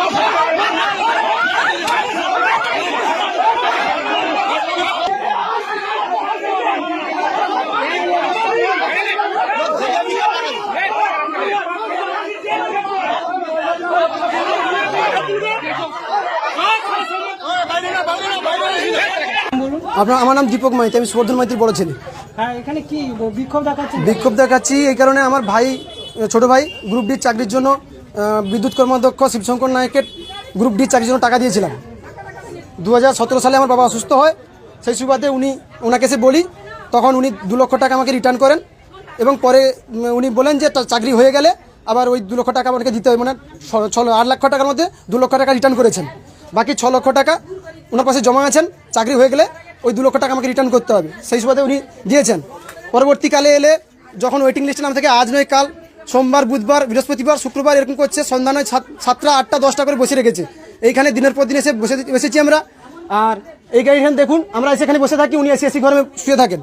Oh, আপনার আমার নাম দীপক মাইতি আমি সুবর্ধন মাইতির বড় ছেলে। হ্যাঁ এখানে কি বিক্ষোভ দেখাচ্ছি? এই কারণে আমার ভাই ছোট ভাই গ্রুপ ডির চাকরির জন্য বিদ্যুৎ কর্মাধ্যক্ষ শিবশঙ্কর নায়কের গ্রুপ ডির চাকরির জন্য টাকা দিয়েছিলাম। দু হাজার সতেরো সালে আমার বাবা অসুস্থ হয় সেই সুবাদে উনি ওনাকে এসে বলি তখন উনি দু লক্ষ টাকা আমাকে রিটার্ন করেন এবং পরে উনি বলেন যে চাকরি হয়ে গেলে আবার ওই দু লক্ষ টাকা আমাকে দিতে হবে। মানে ছ আট লক্ষ টাকার মধ্যে দু লক্ষ টাকা রিটার্ন করেছেন। বাকি ছ লক্ষ টাকা ওনার পাশে জমা আছেন চাকরি হয়ে গেলে ওই দু লক্ষ টাকা আমাকে রিটার্ন করতে হবে। সেই সুবাদে উনি দিয়েছেন। পরবর্তীকালে এলে যখন ওয়েটিং লিস্টে নাম থেকে আজ নয়, কাল, সোমবার, বুধবার, বৃহস্পতিবার, শুক্রবার এরকম করছে, সন্ধ্যা নয় সাতটা, আটটা, দশটা করে বসে রেখেছে। এইখানে দিনের পর দিন এসে বসে বসেছি আমরা। আর এই গাড়ি এখানে দেখুন, আমরা এসে এখানে বসে থাকি, উনি এসে এসি ঘরে শুয়ে থাকেন।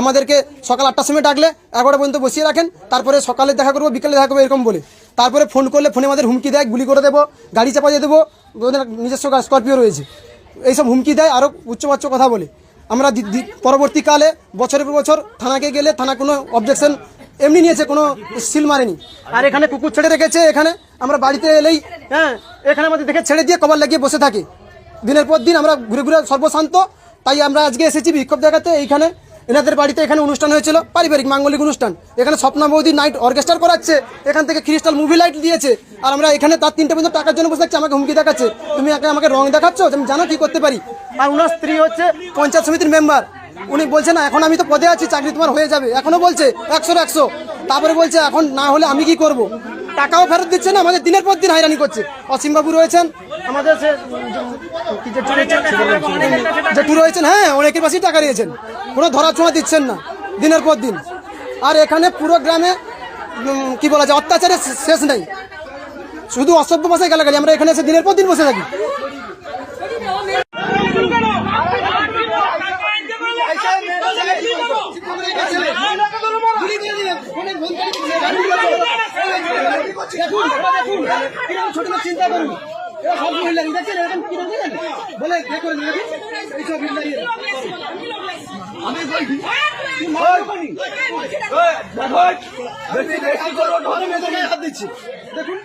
আমাদেরকে সকাল আটটার সময় ডাকলে, এগারোটা পর্যন্ত বসিয়ে রাখেন। তারপরে সকালে দেখা করব, বিকালে দেখা করব, এরকম বলে। তারপরে ফোন করলে ফোনে আমাদের হুমকি দেয়, গুলি করে দেবো, গাড়ি চাপা দিয়ে দেবো নিজস্ব স্করপিও রয়েছে। এইসব হুমকি দেয় আরও উচ্চবাচ্য কথা বলে। আমরা পরবর্তীকালে, বছরের পর বছর থানাকে গেলে থানা কোনো অবজেকশন এমনি নিয়েছে, কোনো সিল মারেনি। আর এখানে কুকুর ছেড়ে রেখেছে, এখানে আমরা বাড়িতে এলেই হ্যাঁ এখানে আমাদের দেখে ছেড়ে দিয়ে কবার লাগিয়ে বসে থাকি। দিনের পর দিন আমরা ঘুরে ঘুরে সর্বশান্ত, তাই আমরা আজকে এসেছি বিক্ষোভ দেখাতে এইখানে এনাদের বাড়িতে এখানে অনুষ্ঠান হয়েছিল পারিবারিক মাঙ্গলিক অনুষ্ঠান এখানে স্বপ্না বৌদি নাইট অর্কেস্ট্রার করাচ্ছে এখান থেকে ক্রিস্টাল মুভি লাইট দিয়েছে আর আমরা এখানে তার তিনটে পর্যন্ত টাকার জন্য বসে থাকছি আমাকে হুমকি দেখাচ্ছে তুমি একে আমাকে রং দেখাচ্ছ আমি জানো কি করতে পারি আর ওনার স্ত্রী হচ্ছে পঞ্চায়েত সমিতির মেম্বার উনি বলছে না এখন আমি তো পদে আছি চাকরি তোমার হয়ে যাবে এখনও বলছে একশো একশো তারপরে বলছে এখন না হলে আমি কি করব টাকাও ফেরত দিচ্ছে না আমাদের দিনের পর দিন হয়রানি করছে অসীমবাবু রয়েছেন আমাদের কি রয়েছেন? হ্যাঁ অনেকের পাশেই টাকা নিয়েছেন কোনো ধরা ছোঁয়া দিচ্ছেন না, দিনের পর দিন। আর এখানে পুরো গ্রামে কি বলা যায়, অত্যাচারের শেষ নেই। শুধু অসভ্য ভাষায় গালাগালি, আমরা এখানে এসে দিনের পর দিন বসে থাকি। চিন্তা করুন সব মহিলা দেখছেন আমি বলছি দেখুন